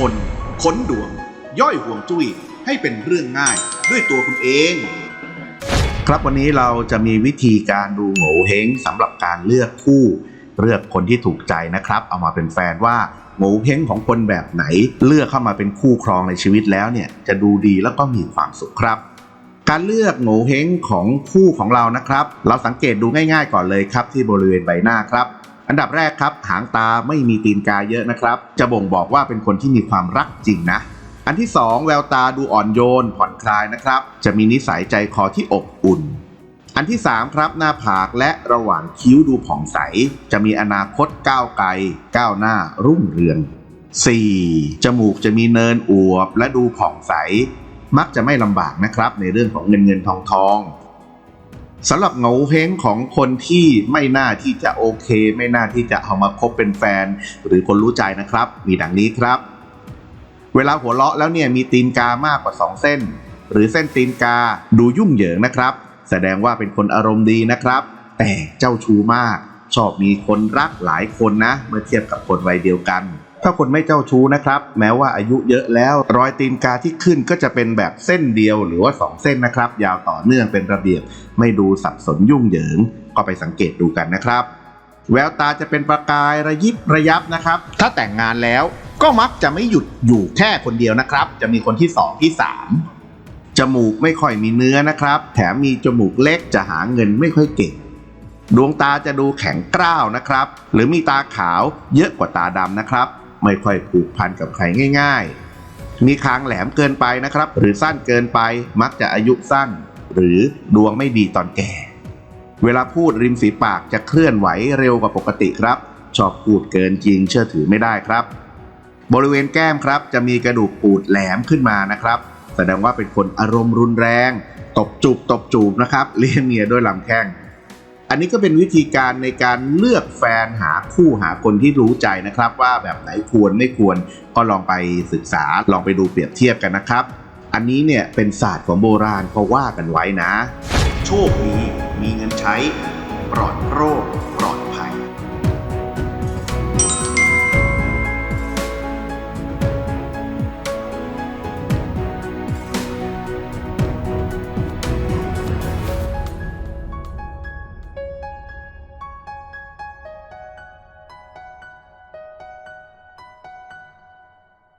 คนค้นดวง ย่อยห่วงจุ้ยให้เป็นเรื่องง่ายด้วยตัวคุณเอง ครับวันนี้เราจะมีวิธีการดูโง่เฮงสำหรับการเลือกคู่ เลือกคนที่ถูกใจนะครับ เอามาเป็นแฟนว่าโง่เฮงของคนแบบไหน เลือกเข้ามาเป็นคู่ครองในชีวิตแล้วเนี่ยจะดูดีแล้วก็มีความสุขครับการเลือกโง่เฮงของคู่ของเรานะครับ เราสังเกตดูง่ายๆก่อนเลยครับที่บริเวณใบหน้าครับ อันดับแรกครับ หางตาไม่มีตีนกาเยอะนะครับ จะบ่งบอกว่าเป็นคนที่มีความรักจริงนะ อันที่ 2 แววตาดูอ่อนโยน ผ่อนคลายนะครับ จะมีนิสัยใจคอที่อบอุ่น อันที่ 3 ครับ หน้าผากและระหว่างคิ้วดูผ่องใส จะมีอนาคตก้าวไกล ก้าวหน้ารุ่งเรือง 4. จมูกจะมีเนินอวบและดูผ่องใส มักจะไม่ลำบากนะครับในเรื่องของเงินเงินทองทอง สำหรับเหงาเฮงของคนที่ไม่น่าที่จะโอเค ไม่น่าที่จะเอามาคบเป็นแฟน หรือคนรู้ใจนะครับ มีดังนี้ครับ เวลาหัวเราะแล้วเนี่ยมีตีนกามากกว่า 2 เส้น หรือเส้นตีนกาดูยุ่งเหยิงนะครับ แสดงว่าเป็นคนอารมณ์ดีนะครับ แต่เจ้าชู้มาก ชอบมีคนรักหลายคนนะ เมื่อเทียบกับคนวัยเดียวกัน ถ้าคนไม่เจ้าชู้นะครับ แม้ว่าอายุเยอะแล้วรอยตีนกาที่ขึ้นก็จะเป็นแบบเส้นเดียวหรือว่า 2 เส้นนะครับ ยาวต่อเนื่องเป็นระเบียบ ไม่ดูสับสนยุ่งเหยิง ก็ไปสังเกตดูกันนะครับ แววตาจะเป็นประกายระยิบระยับนะครับ ถ้าแต่งงานแล้วก็มักจะไม่หยุดอยู่แค่คนเดียวนะครับ จะมีคนที่สองที่สามจมูกไม่ค่อยมีเนื้อนะครับ แถมมีจมูกเล็กจะหาเงินไม่ค่อยเก่งดวงตาจะดูแข็งกร้าวนะครับ หรือมีตาขาวเยอะกว่าตาดำนะครับ ไม่ค่อยผูกพันกับใครง่ายๆ มีคางแหลมเกินไปนะครับ หรือสั้นเกินไปมักจะอายุสั้น หรือดวงไม่ดีตอนแก่ เวลาพูดริมฝีปากจะเคลื่อนไหวเร็วกว่าปกติครับ ชอบพูดเกินจริงเชื่อถือไม่ได้ครับ บริเวณแก้มครับจะมีกระดูกปูดแหลมขึ้นมานะครับ แสดงว่าเป็นคนอารมณ์รุนแรง ตบจูบตบจูบนะครับเลี้ยงเมียด้วยลำแข้ง อันนี้ก็เป็นวิธีการในการเลือกแฟนหาคู่หาคนที่รู้ใจนะครับ ว่าแบบไหนควรไม่ควรก็ลองไปศึกษาลองไปดูเปรียบเทียบกันนะครับ อันนี้เนี่ยเป็นศาสตร์ของโบราณเขาว่ากันไว้นะ โชคดีมีเงินใช้ปลอดโรค